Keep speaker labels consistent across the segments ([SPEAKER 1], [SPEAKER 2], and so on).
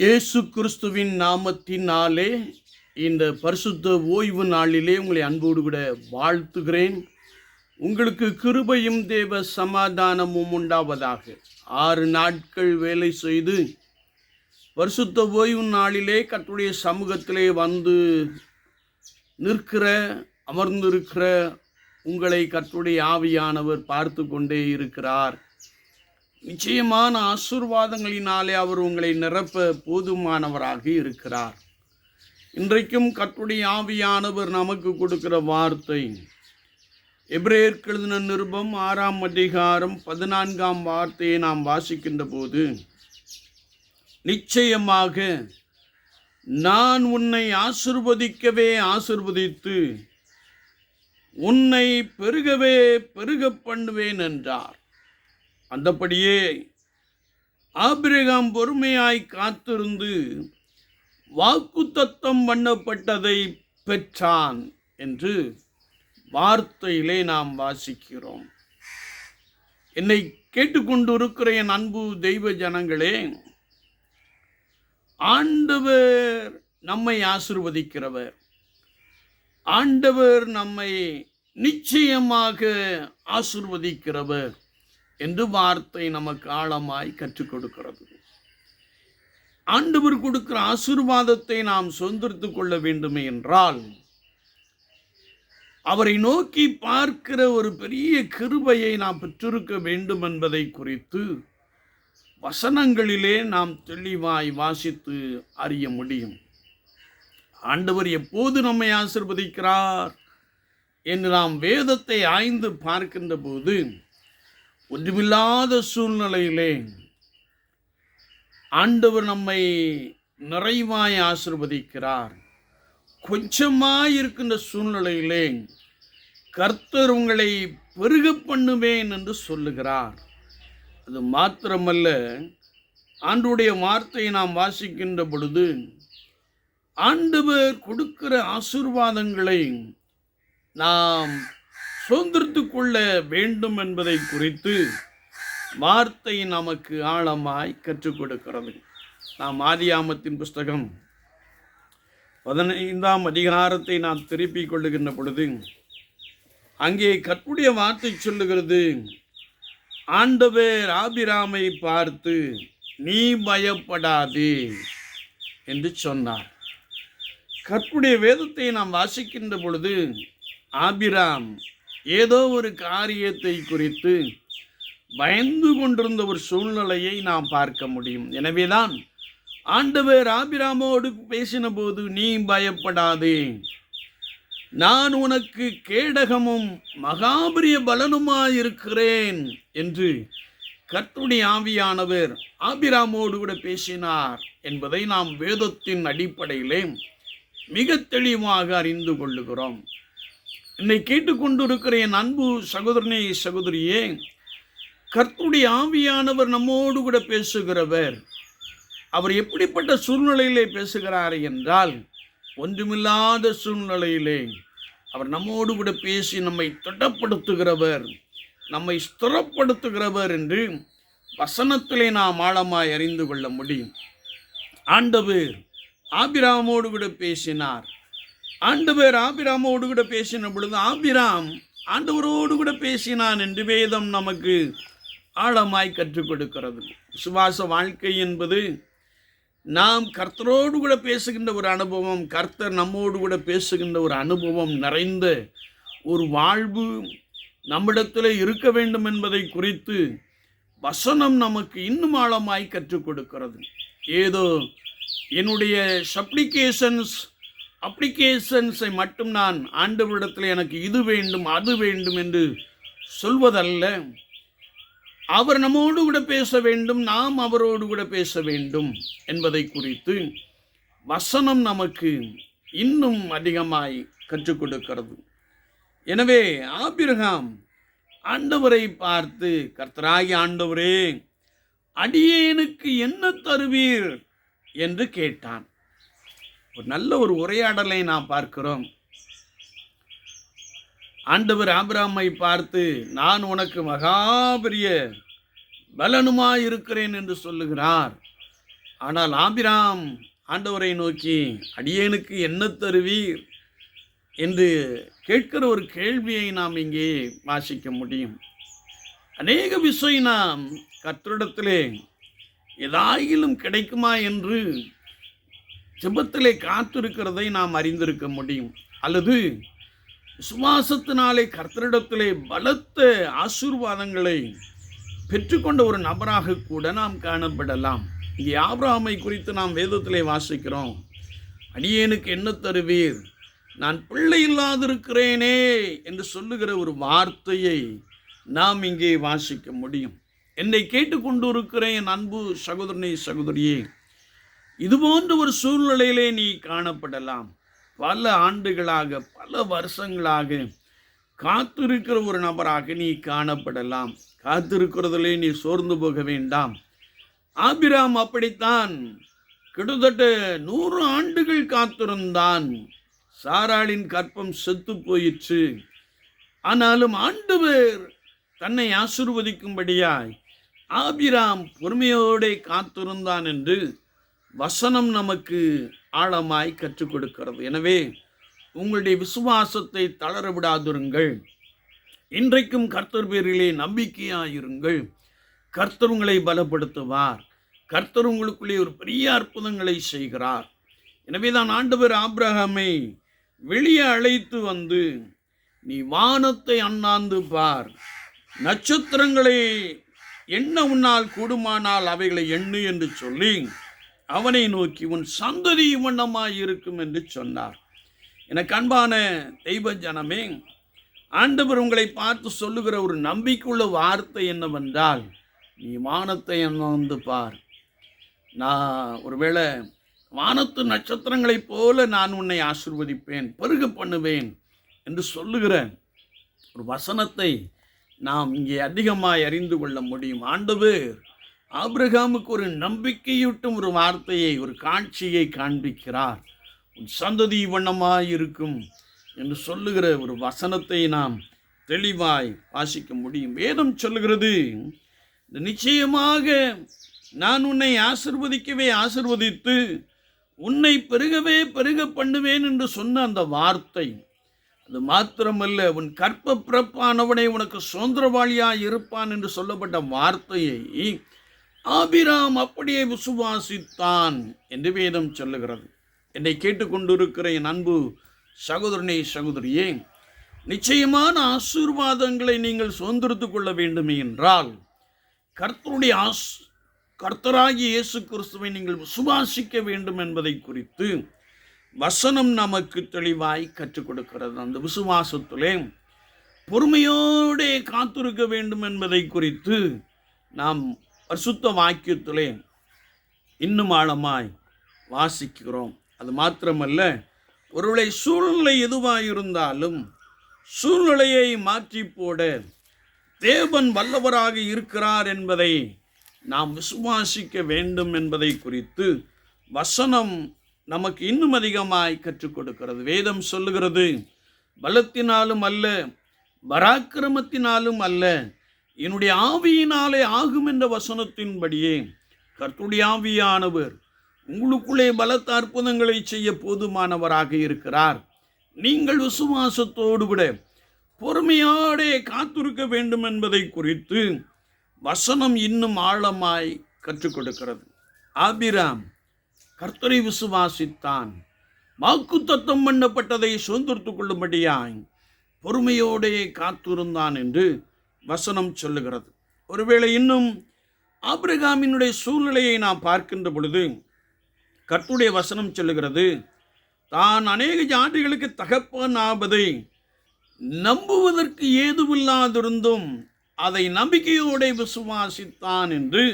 [SPEAKER 1] இயேசு கிறிஸ்துவின் நாமத்தினாலே இந்த பரிசுத்த ஓய்வு நாளிலே உங்களை அன்போடு கூட வாழ்த்துகிறேன். உங்களுக்கு கிருபையும் தேவ சமாதானமும் உண்டாவதாக. ஆறு நாட்கள் வேலை செய்து பரிசுத்த ஓய்வு நாளிலே கட்டுடைய சமூகத்திலே வந்து நிற்கிற அமர்ந்திருக்கிற உங்களை கர்த்தருடைய ஆவியானவர் பார்த்து கொண்டே இருக்கிறார். நிச்சயமான ஆசீர்வாதங்களினாலே அவர் உங்களை நிரப்ப போதுமானவராக இருக்கிறார். இன்றைக்கும் கட்டுடைய ஆவியானவர் நமக்கு கொடுக்கிற வார்த்தை எபிரேயருக்கு எழுதின நிருபம் ஆறாம் அதிகாரம் பதினான்காம் வார்த்தையை நாம் வாசிக்கின்ற போது நிச்சயமாக நான் உன்னை ஆசிர்வதிக்கவே ஆசிர்வதித்து உன்னை பெருகவே பெருக பண்ணுவேன் என்றார். அந்தப்படியே ஆபிரகாம் பொறுமையாய் காத்திருந்து வாக்குத்தத்தம் பண்ணப்பட்டதை பெற்றான் என்று வார்த்தையிலே நாம் வாசிக்கிறோம். என்னை கேட்டுக்கொண்டிருக்கிற என் அன்பு தெய்வ ஜனங்களே ஆண்டவர் நம்மை ஆசிர்வதிக்கிறவர். ஆண்டவர் நம்மை நிச்சயமாக ஆசிர்வதிக்கிறவர். என்று வார்த்தை நமக்கு ஆழமாய் கற்றுக் கொடுக்கிறது. ஆண்டவர் கொடுக்கிற ஆசீர்வாதத்தை நாம் சொந்தரித்துக் கொள்ள வேண்டுமே என்றால் அவரை நோக்கி பார்க்கிற ஒரு பெரிய கிருபையை நாம் பெற்றிருக்க வேண்டும் என்பதை குறித்து வசனங்களிலே நாம் தெளிவாய் வாசித்து அறிய முடியும். ஆண்டவர் எப்போது நம்மை ஆசிர்வதிக்கிறார் என்று நாம் வேதத்தை ஆய்ந்து பார்க்கின்ற போது ஒன்றுமில்லாத சூழ்நிலையிலே ஆண்டவர் நம்மை நிறைவாய் ஆசிர்வதிக்கிறார். கொஞ்சமாக இருக்கின்ற சூழ்நிலையிலே கர்த்தர் உங்களை பெருக பண்ணுவேன் என்று சொல்லுகிறார். அது மாத்திரமல்ல ஆண்டுடைய வார்த்தையை நாம் வாசிக்கின்ற பொழுது ஆண்டவர் கொடுக்கிற ஆசிர்வாதங்களை நாம் சுதந்திரத்து கொள்ள வேண்டும் என்பதை குறித்து வார்த்தை நமக்கு ஆழமாய் கற்றுக் கொடுக்கிறது. நாம் ஆதியாமத்தின் புஸ்தகம் பதினைந்தாம் அதிகாரத்தை நாம் திருப்பிக் கொள்ளுகின்ற பொழுது அங்கே கற்புடைய வார்த்தை சொல்லுகிறது ஆண்டவர் ஆபிராமை பார்த்து நீ பயப்படாதே என்று சொன்னார். கற்புடைய வேதத்தை நாம் வாசிக்கின்ற பொழுது ஆபிராம் ஏதோ ஒரு காரியத்தை குறித்து பயந்து கொண்டிருந்த ஒரு சூழ்நிலையை நாம் பார்க்க முடியும். எனவேதான் ஆண்டவர் ஆபிராமோடு பேசின போது நீ பயப்படாதே. நான் உனக்கு கேடகமும் மகாபரிய பலனுமாயிருக்கிறேன் என்று கர்த்துடைய ஆவியானவர் ஆபிராமோடு கூட பேசினார் என்பதை நாம் வேதத்தின் அடிப்படையிலே மிக தெளிவாக அறிந்து கொள்ளுகிறோம். என்னை கேட்டுக்கொண்டிருக்கிற என் அன்பு சகோதரனே சகோதரியே கர்த்துடைய ஆவியானவர் நம்மோடு கூட பேசுகிறவர். அவர் எப்படிப்பட்ட சூழ்நிலையிலே பேசுகிறார் என்றால் ஒன்றுமில்லாத சூழ்நிலையிலே அவர் நம்மோடு கூட பேசி நம்மை திடப்படுத்துகிறவர் நம்மை ஸ்திரப்படுத்துகிறவர் என்று வசனத்திலே நாம் ஆழமாய் அறிந்து கொள்ள முடியும். ஆண்டவர் ஆபிராமோடு கூட பேசினார். ஆண்டவர் ஆபிராமோடு கூட பேசின பொழுது ஆபிராம் ஆண்டவரோடு கூட பேசினான் என்று வேதம் நமக்கு ஆழமாய் கற்றுக் கொடுக்கிறது. சுவாச வாழ்க்கை என்பது நாம் கர்த்தரோடு கூட பேசுகின்ற ஒரு அனுபவம் கர்த்தர் நம்மோடு கூட பேசுகின்ற ஒரு அனுபவம் நிறைந்த ஒரு வாழ்வு நம்மிடத்தில் இருக்க வேண்டும் என்பதை குறித்து வசனம் நமக்கு இன்னும் ஆழமாய் கற்றுக் கொடுக்கிறது. ஏதோ என்னுடைய சப்ளிகேஷன்ஸ் அப்ளிகேஷன்ஸை மட்டும் நான் ஆண்டவரிடத்தில் எனக்கு இது வேண்டும் அது வேண்டும் என்று சொல்வதல்ல. அவர் நம்மோடு கூட பேச வேண்டும் நாம் அவரோடு கூட பேச வேண்டும் என்பதை குறித்து வசனம் நமக்கு இன்னும் அதிகமாய் கற்றுக் கொடுக்கிறது. எனவே ஆபிரகாம் ஆண்டவரை பார்த்து கர்த்தராகி ஆண்டவரே அடியேனுக்கு என்ன தருவீர்? என்று கேட்டான். ஒரு நல்ல ஒரு உரையாடலை நாம் பார்க்கிறோம். ஆண்டவர் ஆபிராமை பார்த்து நான் உனக்கு மகாபெரிய பலனுமா இருக்கிறேன் என்று சொல்லுகிறார். ஆனால் ஆபிராம் ஆண்டவரை நோக்கி அடியேனுக்கு என்ன தருவீர்? என்று கேட்கிற ஒரு கேள்வியை நாம் இங்கே வாசிக்க முடியும். அநேக விஷயம் நாம் கர்த்தரிடத்திலே ஏதாயிலும் கிடைக்குமா? என்று ஜபத்திலே காத்திருக்கிறதை நாம் அறிந்திருக்க முடியும். அல்லது விசுவாசத்தினாலே கர்த்தரிடத்திலே பலத்த ஆசீர்வாதங்களை பெற்றுக்கொண்ட ஒரு நபராக கூட நாம் காணப்படலாம். இங்கே ஆபிரகாமை குறித்து நாம் வேதத்திலே வாசிக்கிறோம். அடியேனுக்கு என்ன தருவீர்? நான் பிள்ளை இல்லாதிருக்கிறேனே என்று சொல்லுகிற ஒரு வார்த்தையை நாம் இங்கே வாசிக்க முடியும். என்னை கேட்டுக்கொண்டு இருக்கிறேன் என் அன்பு சகோதரனை சகோதரியே இது போன்ற ஒரு சூழ்நிலையிலே நீ காணப்படலாம். பல ஆண்டுகளாக பல வருஷங்களாக காத்திருக்கிற ஒரு நபராக நீ காணப்படலாம். காத்திருக்கிறதிலே நீ சோர்ந்து போக வேண்டாம். ஆபிராம் அப்படித்தான் கிட்டத்தட்ட நூறு ஆண்டுகள் காத்திருந்தான். சாராளின் கற்பம் செத்து போயிற்று. ஆனாலும் ஆண்டவர் தன்னை ஆசிர்வதிக்கும்படியாய் ஆபிராம் பொறுமையோடே காத்திருந்தான் என்று வசனம் நமக்கு ஆழமாய் கற்றுக் கொடுக்கிறது. எனவே உங்களுடைய விசுவாசத்தை தளர விடாதிருங்கள். இன்றைக்கும் கர்த்தர் பேரிலே நம்பிக்கையாயிருங்கள். கர்த்தர் உங்களை பலப்படுத்துவார். கர்த்தர் உங்களுக்குள்ளே ஒரு பெரிய அற்புதங்களை செய்கிறார். எனவே தான் ஆண்டவர் ஆப்ரஹாமை வெளியே அழைத்து வந்து நீ வானத்தை அண்ணாந்து பார். நட்சத்திரங்களை எண்ண உன்னால் கூடுமானால் அவைகளை எண்ணு என்று சொல்லி அவனை நோக்கி உன் சந்ததி வண்ணமாய் இருக்கும் என்று சொன்னார். எனக்கு அன்பான தெய்வ ஜனமே ஆண்டவர் உங்களை பார்த்து சொல்லுகிற ஒரு நம்பிக்கையுள்ள வார்த்தை என்னவென்றால் நீ வானத்தை வந்து பார். நான் ஒருவேளை வானத்து நட்சத்திரங்களைப் போல நான் உன்னை ஆசிர்வதிப்பேன் பெருக பண்ணுவேன் என்று சொல்லுகிற ஒரு வசனத்தை நாம் இங்கே அதிகமாய் அறிந்து கொள்ள முடியும். ஆண்டவர் ஆபிரகாமுக்கு ஒரு நம்பிக்கையூட்டும் ஒரு வார்த்தையை ஒரு காட்சியை காண்பிக்கிறார். உன் சந்ததி வண்ணமாய் இருக்கும் என்று சொல்லுகிற ஒரு வசனத்தை நாம் தெளிவாய் வாசிக்க முடியும். வேதம் சொல்லுகிறது இந்த நிச்சயமாக நான் உன்னை ஆசிர்வதிக்கவே ஆசிர்வதித்து உன்னை பெருகவே பெருக பண்ணுவேன் என்று சொன்ன அந்த வார்த்தை அது மாத்திரமல்ல உன் கற்ப பிறப்பானவனை உனக்கு சுதந்திரவாளியாக இருப்பான் என்று சொல்லப்பட்ட வார்த்தையை ஆபிராம் அப்படியே விசுவாசித்தான் என்று வேதம் சொல்லுகிறது. என்னை கேட்டுக்கொண்டிருக்கிற என் அன்பு சகோதரனே சகோதரியே நிச்சயமான ஆசீர்வாதங்களை நீங்கள் சுதந்திரத்து கொள்ள வேண்டுமே என்றால் கர்த்தருடைய ஆஸ் கர்த்தராகி இயேசு கிறிஸ்துவை நீங்கள் விசுவாசிக்க வேண்டும் என்பதை குறித்து வசனம் நமக்கு தெளிவாய் கற்றுக் கொடுக்கிறது. அந்த விசுவாசத்திலே பொறுமையோடே காத்திருக்க வேண்டும் என்பதை குறித்து நாம் பரிசுத்த வாக்கியத்திலே இன்னும் ஆழமாய் வாசிக்கிறோம். அது மாத்திரமல்ல ஒருவேளை சூழ்நிலை எதுவாக இருந்தாலும் சூழ்நிலையை மாற்றி போட தேவன் வல்லவராக இருக்கிறார் என்பதை நாம் விசுவாசிக்க வேண்டும் என்பதை குறித்து வசனம் நமக்கு இன்னும் அதிகமாய் கற்றுக் கொடுக்கிறது. வேதம் சொல்லுகிறது பலத்தினாலும் அல்ல பராக்கிரமத்தினாலும் அல்ல என்னுடைய ஆவியினாலே ஆகும் என்ற வசனத்தின்படியே கர்த்துடைய ஆவியானவர் உங்களுக்குள்ளே பலத்த அற்புதங்களை செய்ய போதுமானவராக இருக்கிறார். நீங்கள் விசுவாசத்தோடு விட பொறுமையோடே காத்திருக்க வேண்டும் என்பதை குறித்து வசனம் இன்னும் ஆழமாய் கற்றுக் கொடுக்கிறது. ஆபிராம் கர்த்தரை விசுவாசித்தான். வாக்கு தத்தம் பண்ணப்பட்டதை சுதந்திரத்துக் கொள்ளும்படியாய் பொறுமையோடே காத்திருந்தான் என்று வசனம் சொல்லுகிறது. ஒருவேளை இன்னும் ஆபிரகாமினுடைய சூழ்நிலையை நாம் பார்க்கின்ற பொழுது கர்த்துடைய வசனம் சொல்லுகிறது தான் அநேக ஜாதிகளுக்கு தகப்பன் ஆவதை நம்புவதற்கு ஏதுவில்லாதிருந்தும் அதை நம்பிக்கையோட விசுவாசித்தான் என்று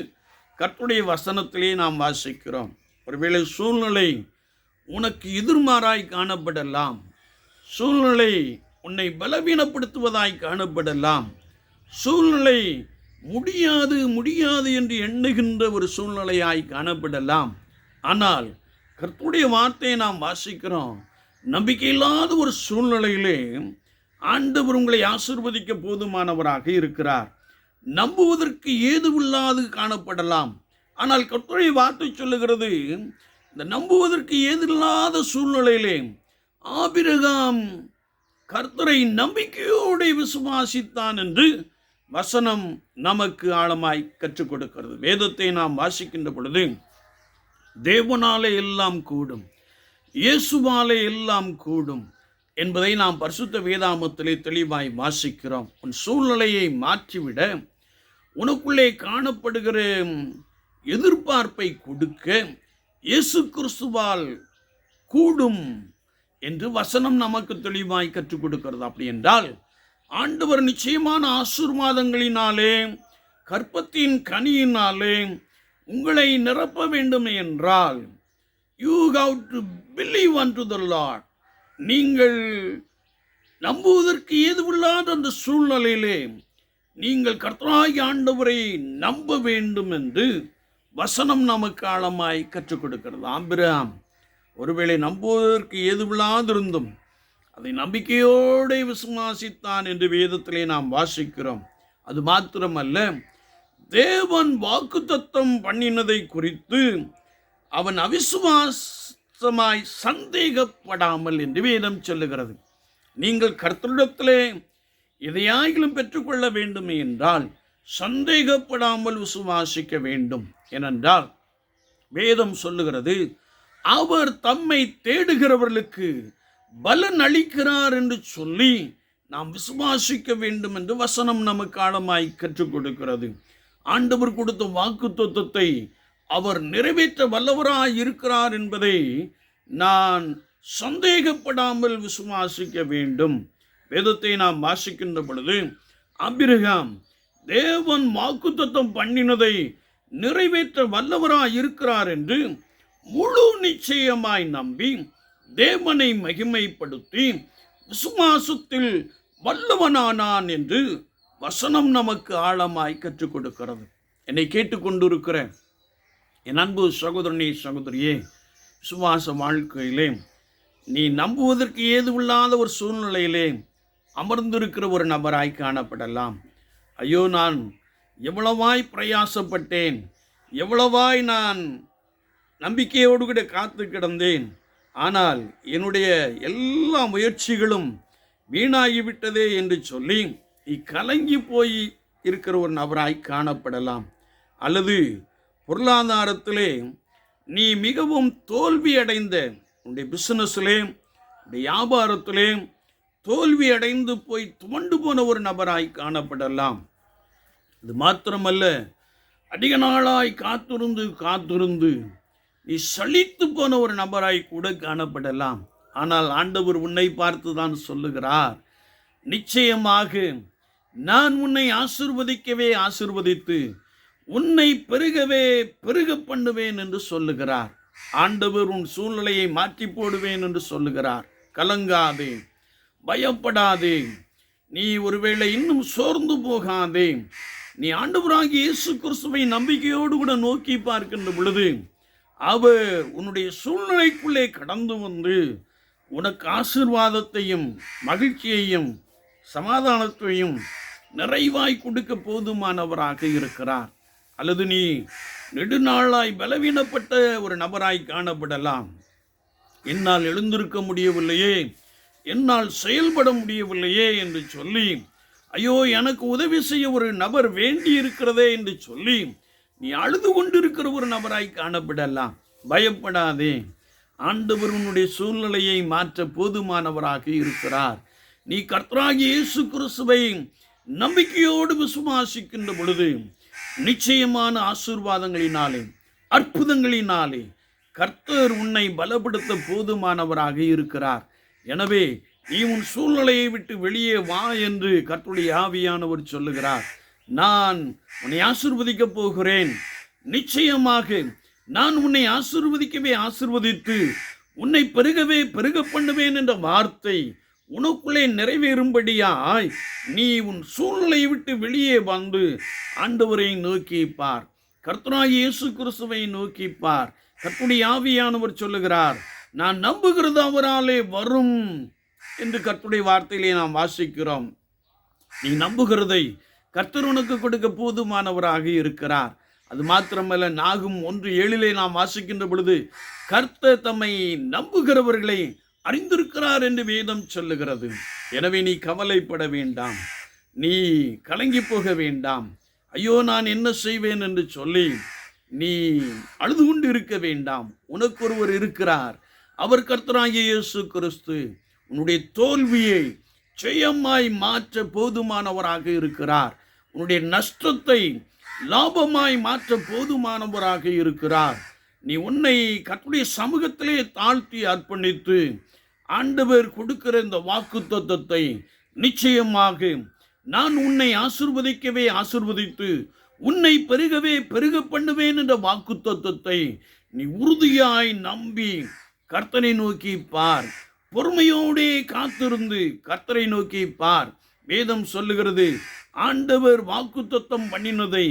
[SPEAKER 1] கர்த்துடைய வசனத்திலே நாம் வாசிக்கிறோம். ஒருவேளை சூழ்நிலை உனக்கு எதிர்மாறாய் காணப்படலாம். சூழ்நிலை உன்னை பலவீனப்படுத்துவதாய் காணப்படலாம். சூழ்நிலை முடியாது முடியாது என்று எண்ணுகின்ற ஒரு சூழ்நிலையாய் காணப்படலாம். ஆனால் கர்த்துடைய வார்த்தையை நாம் வாசிக்கிறோம். நம்பிக்கையில்லாத ஒரு சூழ்நிலையிலே ஆண்டவர் உங்களை ஆசிர்வதிக்க போதுமானவராக இருக்கிறார். நம்புவதற்கு ஏதுவில்லாது காணப்படலாம். ஆனால் கட்டுரை வார்த்தை சொல்லுகிறது இந்த நம்புவதற்கு ஏதில்லாத சூழ்நிலையிலே ஆபிரகாம் கர்த்தரை நம்பிக்கையோடு விசுவாசித்தான் என்று வசனம் நமக்கு ஆழமாய் கற்றுக் கொடுக்கிறது. வேதத்தை நாம் வாசிக்கின்ற பொழுது தேவனாலே எல்லாம் கூடும் இயேசுவாலே எல்லாம் கூடும் என்பதை நாம் பரிசுத்த வேதாமத்திலே தெளிவாய் வாசிக்கிறோம். உன் சூழ்நிலையை மாற்றிவிட உனக்குள்ளே காணப்படுகிற எதிர்பார்ப்பை கொடுக்க இயேசு கிறிஸ்துவால் கூடும் என்று வசனம் நமக்கு தெளிவாய் கற்றுக் கொடுக்கிறது. அப்படி என்றால் ஆண்டவர் நிச்சயமான ஆசுர்வாதங்களினாலே கற்பத்தின் கனியினாலே உங்களை நிரப்ப வேண்டும் என்றால் you have to believe unto the Lord நீங்கள் நம்புவதற்கு ஏதுவில்லாத அந்த சூழ்நிலையிலே நீங்கள் கர்த்தராகி ஆண்டவரை நம்ப வேண்டும் என்று வசனம் நமக்கு ஆழமாய் கற்றுக் கொடுக்கிறது. ஆம்பிராம் ஒருவேளை நம்புவதற்கு ஏதுவில்லாதிருந்தும் அதை நம்பிக்கையோடு விசுவாசித்தான் என்று வேதத்திலே நாம் வாசிக்கிறோம். அது மாத்திரமல்ல தேவன் வாக்குத்தத்தம் பண்ணினதை குறித்து அவன் அவிசுவாசமாய் சந்தேகப்படாமல் என்று வேதம் சொல்லுகிறது. நீங்கள் கர்த்தரிடத்திலே எதையாயிலும் பெற்றுக்கொள்ள வேண்டும் என்றால் சந்தேகப்படாமல் விசுவாசிக்க வேண்டும் ஏனென்றால் வேதம் சொல்லுகிறது அவர் தம்மை தேடுகிறவர்களுக்கு பலன் அளிக்கிறார் என்று சொல்லி நாம் விசுவாசிக்க வேண்டும் என்று வசனம் நமக்கு ஆழமாய் கற்றுக் கொடுக்கிறது. ஆண்டவர் கொடுத்த வாக்கு தத்துவத்தை அவர் நிறைவேற்ற வல்லவராய் இருக்கிறார் என்பதை நான் சந்தேகப்படாமல் விசுவாசிக்க வேண்டும். வேதத்தை நாம் வாசிக்கின்ற பொழுது அபிரகாம் தேவன் வாக்குத்தத்தம் பண்ணினதை நிறைவேற்ற வல்லவராய் இருக்கிறார் என்று முழு நிச்சயமாய் நம்பி தேவனை மகிமைப்படுத்தி விசுவாசத்தில் வல்லவனானான் என்று வசனம் நமக்கு ஆழமாய் கற்றுக் கொடுக்கிறது. என்னை கேட்டுக்கொண்டிருக்கிற என் அன்பு சகோதரனே சகோதரியே விசுவாச வாழ்க்கையிலே நீ நம்புவதற்கு ஏதுவில்லாத ஒரு சூழ்நிலையிலே அமர்ந்திருக்கிற ஒரு நபராய் காணப்படலாம். ஐயோ நான் எவ்வளவாய் பிரயாசப்பட்டேன் எவ்வளவாய் நான் நம்பிக்கையோடு கூட காத்து கிடந்தேன் ஆனால் என்னுடைய எல்லா முயற்சிகளும் வீணாகிவிட்டதே என்று சொல்லி நீ கலங்கி போய் இருக்கிற ஒரு நபராய் காணப்படலாம். அல்லது பொருளாதாரத்திலே நீ மிகவும் தோல்வி அடைந்த உன்னுடைய பிஸ்னஸ்லே உன்னுடைய வியாபாரத்திலே தோல்வி அடைந்து போய் துவண்டு போன ஒரு நபராய் காணப்படலாம். இது மாத்திரமல்ல அதிக நாளாய் காத்திருந்து காத்திருந்து நீ சலித்து போன ஒரு நபராய் கூட காணப்படலாம். ஆனால் ஆண்டவர் உன்னை பார்த்து தான் சொல்லுகிறார். நிச்சயமாக நான் உன்னை ஆசிர்வதிக்கவே ஆசிர்வதித்து உன்னை பெருகவே பெருக பண்ணுவேன் என்று சொல்லுகிறார். ஆண்டவர் உன் சூழ்நிலையை மாற்றி போடுவேன் என்று சொல்லுகிறார். கலங்காதே பயப்படாதே நீ ஒருவேளை இன்னும் சோர்ந்து போகாதே. நீ ஆண்டவராகி இயேசு கிறிஸ்துவை நம்பிக்கையோடு கூட நோக்கி பார்க்கின்ற பொழுது அவர் உன்னுடைய சூழ்நிலைக்குள்ளே கடந்து வந்து உனக்கு ஆசீர்வாதத்தையும் மகிழ்ச்சியையும் சமாதானத்தையும் நிறைவாய் கொடுக்க போதுமானவராக இருக்கிறார். அல்லது நீ நெடுநாளாய் பலவீனப்பட்ட ஒரு நபராய் காணப்படலாம். என்னால் எழுந்திருக்க முடியவில்லையே என்னால் செயல்பட முடியவில்லையே என்று சொல்லி ஐயோ எனக்கு உதவி செய்ய ஒரு நபர் வேண்டி இருக்கிறதே என்று சொல்லி நீ அழுது கொண்டிருக்கிற ஒரு நபராய் காணப்படலாம். பயப்படாதே. ஆண்டவர் உன்னுடைய சூழ்நிலையை மாற்ற போதுமானவராக இருக்கிறார். நீ கர்த்தராகி இயேசு கிறிஸ்துவை நம்பிக்கையோடு விசுவாசிக்கின்ற பொழுது நிச்சயமான ஆசீர்வாதங்களினாலே அற்புதங்களினாலே கர்த்தர் உன்னை பலப்படுத்த போதுமானவராக இருக்கிறார். எனவே நீ உன் சூழ்நிலையை விட்டு வெளியே வா என்று கர்த்தருடைய ஆவியானவர் சொல்லுகிறார். நான் உன்னை ஆசிர்வதிக்கப் போகிறேன். நிச்சயமாக நான் உன்னை ஆசிர்வதிக்கவே ஆசிர்வதித்து உன்னை பெருகவே பெருக பண்ணுவேன் என்ற வார்த்தை உனக்குள்ளே நிறைவேறும்படியாய் நீ உன் சூழ்நிலையை விட்டு வெளியே வந்து ஆண்டவரை நோக்கி பார். கர்த்தராகிய இயேசு கிறிஸ்துவை நோக்கி பார். கர்த்தருடைய ஆவியானவர் சொல்லுகிறார் நான் நம்புகிறது அவராலே வரும் என்று கர்த்தருடைய வார்த்தையிலே நாம் வாசிக்கிறோம். நீ நம்புகிறதை கர்த்தர் உனக்கு கொடுக்க போதுமானவராக இருக்கிறார். அது மாத்திரமல்ல நாகும் ஒன்று ஏழிலே நாம் வாசிக்கின்ற பொழுது கர்த்தர் தம்மை நம்புகிறவர்களை அறிந்திருக்கிறார் என்று வேதம் சொல்லுகிறது. எனவே நீ கவலைப்பட வேண்டாம். நீ கலங்கி போக வேண்டாம். ஐயோ நான் என்ன செய்வேன் என்று சொல்லி நீ அழுது கொண்டு இருக்க வேண்டாம். உனக்கு ஒருவர் இருக்கிறார். அவர் கர்த்தராகிய இயேசு கிறிஸ்து உன்னுடைய தோல்வியை ஜெயமாய் மாற்ற போதுமானவராக இருக்கிறார். உன்னுடைய நஷ்டத்தை லாபமாய் மாற்ற போதுமானவராக இருக்கிறார். நீ உன்னை கத்துடைய சமூகத்திலே தாழ்த்தி அர்ப்பணித்து ஆண்டவர் கொடுக்கிற இந்த வாக்கு தத்துவத்தை நிச்சயமாக நான் உன்னை ஆசிர்வதிக்கவே ஆசிர்வதித்து உன்னை பெருகவே பெருக பண்ணுவேன் என்ற வாக்கு தத்துவத்தை நீ உறுதியாய் நம்பி கர்த்தனை நோக்கி பார். பொறுமையோடே காத்திருந்து கர்த்தரை நோக்கி பார். வேதம் சொல்லுகிறது ஆண்டவர் வாக்குத்தத்தம் பண்ணினதை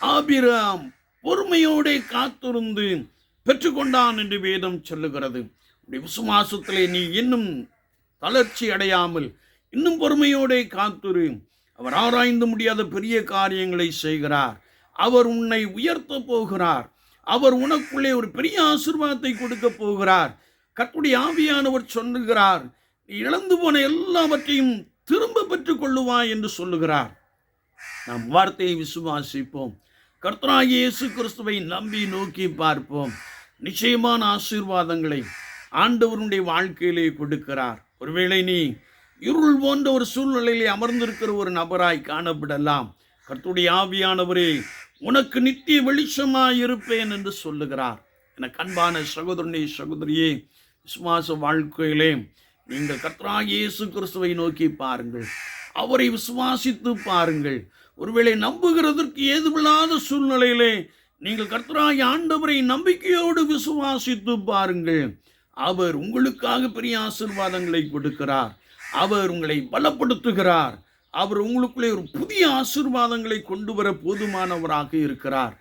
[SPEAKER 1] ஆபிராம் பொறுமையோடே காத்திருந்து பெற்றுக்கொண்டான் என்று வேதம் சொல்லுகிறது. விசுவாசத்திலே நீ இன்னும் தளர்ச்சி அடையாமல் இன்னும் பொறுமையோடே காத்துரு. அவர் ஆராய்ந்து முடியாத பெரிய காரியங்களை செய்கிறார். அவர் உன்னை உயர்த்த போகிறார். அவர் உனக்குள்ளே ஒரு பெரிய ஆசிர்வாதத்தை கொடுக்க போகிறார். கர்த்தருடைய ஆவியானவர் சொல்லுகிறார் இழந்து போன எல்லாவற்றையும் திரும்ப பெற்றுக் கொள்ளுவாய் என்று சொல்லுகிறார். நாம் வார்த்தையை விசுவாசிப்போம். கர்த்தராகி இயேசு கிறிஸ்துவை நம்பி நோக்கி பார்ப்போம். நிச்சயமான ஆசீர்வாதங்களை ஆண்டவருடைய வாழ்க்கையிலே கொடுக்கிறார். ஒருவேளை நீ இருள் போன்ற ஒரு சூழ்நிலையிலே அமர்ந்திருக்கிற ஒரு நபராய் காணப்படலாம். கர்த்துடைய ஆவியானவரே உனக்கு நித்திய வெளிச்சமாய் இருப்பேன் என்று சொல்லுகிறார். என கண்பான சகோதரனே சகோதரியே விசுவாச வாழ்க்கையிலே நீங்கள் கர்த்தராகிய இயேசு கிறிஸ்துவை நோக்கி பாருங்கள். அவரை விசுவாசித்து பாருங்கள். ஒருவேளை நம்புகிறதற்கு ஏதுமில்லாத சூழ்நிலையிலே நீங்கள் கர்த்தராய் ஆண்டவரை நம்பிக்கையோடு விசுவாசித்து பாருங்கள். அவர் உங்களுக்காக பெரிய ஆசிர்வாதங்களை கொடுக்கிறார். அவர் உங்களை பலப்படுத்துகிறார். அவர் உங்களுக்குள்ளே ஒரு புதிய ஆசீர்வாதங்களை கொண்டு வர போதுமானவராக இருக்கிறார்.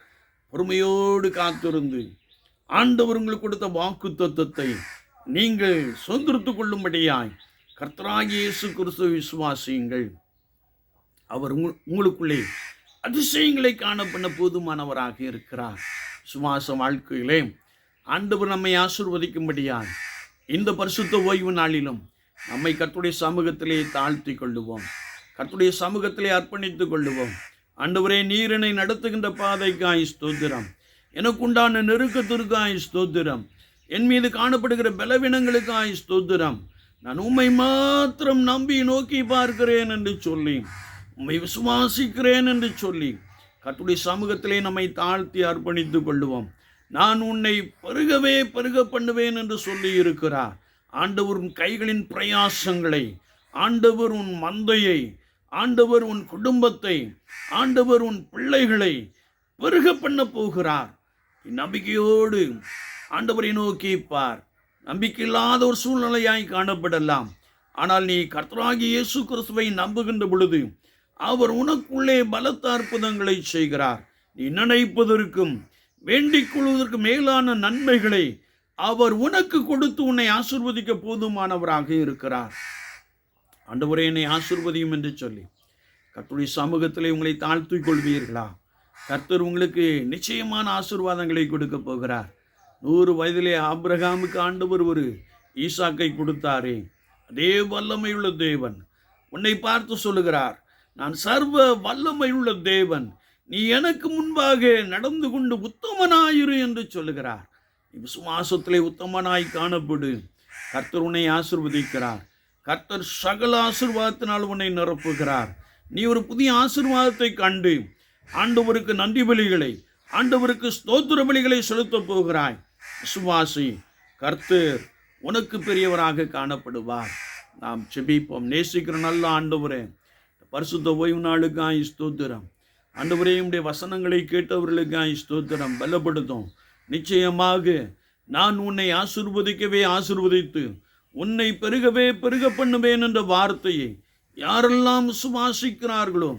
[SPEAKER 1] பொறுமையோடு காத்திருந்து ஆண்டவர் உங்களுக்கு கொடுத்த வாக்கு தத்துவத்தை நீங்கள் சுதந்திரத்து கொள்ளும்படியாய் கர்த்தராகிய இயேசு விசுவாசியுங்கள். அவர் உங்களுக்குள்ளே அதிசயங்களை காணப்பண்ண போதுமானவராக இருக்கிறார். சுவாச வாழ்க்கையிலே ஆண்டவர் நம்மை ஆசிர்வதிக்கும்படியால் இந்த பரிசுத்த ஓய்வு நாளிலும் நம்மை கத்துடைய சமூகத்திலே தாழ்த்தி கொள்ளுவோம். கத்துடைய சமூகத்திலே அர்ப்பணித்துக் கொள்ளுவோம். ஆண்டவரே நீரினை நடத்துகின்ற பாதைக்காய் ஸ்தோத்திரம். எனக்குண்டான நெருக்கத்திற்காய் ஸ்தோத்திரம். என் மீது காணப்படுகிற பலவீனங்களுக்காய் ஸ்தோத்திரம். நான் உம்மை மாத்திரம் நம்பி நோக்கி பார்க்கிறேன் என்று சொல்லி உம்மை விசுவாசிக்கிறேன் என்று சொல்லி கர்த்தருடைய சமூகத்திலே நம்மை தாழ்த்தி அர்ப்பணித்துக் கொள்ளுவோம். நான் உன்னை பருகவே பருக பண்ணுவேன் என்று சொல்லி இருக்கிறார். ஆண்டவர் உன் கைகளின் பிரயாசங்களை ஆண்டவர் உன் மந்தையை ஆண்டவர் உன் குடும்பத்தை ஆண்டவர் உன் பிள்ளைகளை பெருக பண்ண போகிறார். நம்பிக்கையோடு ஆண்டவரை நோக்கி பார். நம்பிக்கையில்லாத ஒரு சூழ்நிலையாய் காணப்படலாம். ஆனால் நீ கர்த்தராகி இயேசு கிறிஸ்துவை நம்புகின்ற பொழுது அவர் உனக்குள்ளே பலத்த அற்புதங்களை செய்கிறார். நீ நினைப்பதற்கும் வேண்டிக் கொள்வதற்கு மேலான நன்மைகளை அவர் உனக்கு கொடுத்து உன்னை ஆசிர்வதிக்க போதுமானவராக இருக்கிறார். ஆண்டவரே என்னை ஆசிர்வதியும் என்று சொல்லி கர்த்தருடைய சமூகத்திலே உங்களை தாழ்த்திக் கொள்வீர்களா? கர்த்தர் உங்களுக்கு நிச்சயமான ஆசீர்வாதங்களை கொடுக்க போகிறார். நூறு வயதிலே ஆபிரகாமுக்கு ஆண்டவர் ஒரு ஈசாக்கை கொடுத்தாரே. அதே வல்லமையுள்ள தேவன் உன்னை பார்த்து சொல்லுகிறார் நான் சர்வ வல்லமையுள்ள தேவன். நீ எனக்கு முன்பாக நடந்து கொண்டு உத்தமனாயிரு என்று சொல்லுகிறார். நீ விசுவாசத்திலே உத்தமனாய் காணப்படு. கர்த்தர் உன்னை ஆசிர்வதிக்கிறார். கர்த்தர் சகல ஆசிர்வாதத்தினால் உன்னை நிரப்புகிறார். நீ ஒரு புதிய ஆசிர்வாதத்தை கண்டு ஆண்டவருக்கு நன்றி பலிகளை ஆண்டவருக்கு ஸ்தோத்திர பலிகளை செலுத்தப் போகிறாய். விசுவாசி கர்த்தர் உனக்கு பெரியவராக காணப்படுவார். நாம் செபிப்போம் நேசிக்கிற நல்ல ஆண்டவரே பரிசுத்த ஓய்வு நாளுக்காய் ஸ்தோத்திரம். ஆண்டவரே உடைய வசனங்களை கேட்டவர்களுக்காய் ஸ்தோத்திரம். பலப்படுத்தும். நிச்சயமாக நான் உன்னை ஆசிர்வதிக்கவே ஆசிர்வதித்து உன்னை பெருகவே பெருக பண்ணுவேன் என்ற வார்த்தையை யாரெல்லாம் சுவாசிக்கிறார்களோ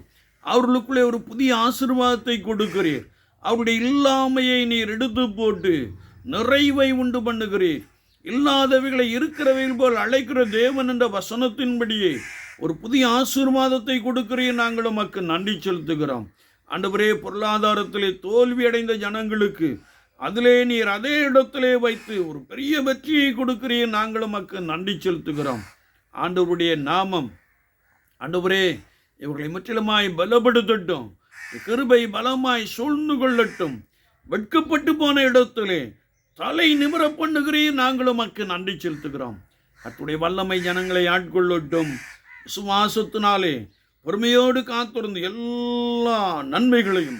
[SPEAKER 1] அவர்களுக்குள்ளே ஒரு புதிய ஆசிர்வாதத்தை கொடுக்கிறீர். அவருடைய இல்லாமையை நீர் எடுத்து போட்டு நிறைவை உண்டு பண்ணுகிறீர். இல்லாதவைகளை இருக்கிறவைகள் போல் அழைக்கிற தேவன் என்ற வசனத்தின்படியே ஒரு புதிய ஆசீர்வாதத்தை கொடுக்கிறீர். நாங்கள் உமக்கு நன்றி செலுத்துகிறோம். ஆண்டவரே பொருளாதாரத்திலே தோல்வி அடைந்த ஜனங்களுக்கு அதிலே நீர் அதே இடத்திலே வைத்து ஒரு பெரிய வெற்றியை கொடுக்கிறீர். நாங்களும் மக்கள் நன்றி செலுத்துகிறோம். ஆண்டவருடைய நாமம் ஆண்டவரே இவர்களை முற்றிலுமாய் பலப்படுத்தட்டும். கிருபை பலமாய் சூழ்ந்து கொள்ளட்டும். வெட்கப்பட்டு போன இடத்திலே தலை நிமிர பண்ணுகிறீர். நாங்களும் மக்கு நன்றி செலுத்துகிறோம். அத்துடைய வல்லமை ஜனங்களை ஆட்கொள்ளட்டும். சுவாசத்தினாலே பொறுமையோடு காத்திருந்து எல்லா நன்மைகளையும்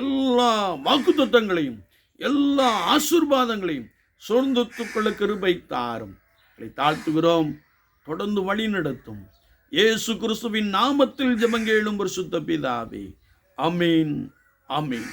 [SPEAKER 1] எல்லா வாக்குத்தத்தங்களையும் எல்லா ஆசீர்வாதங்களையும் சோர்ந்துத்துக்கொள்ள கிருபை தாரும். அதை தாழ்த்துகிறோம். தொடர்ந்து வழி நடத்தும். இயேசு கிறிஸ்துவின் நாமத்தில் ஜபங்கேளும் ஒரு சுத்த பிதாவே. அமீன் அமீன்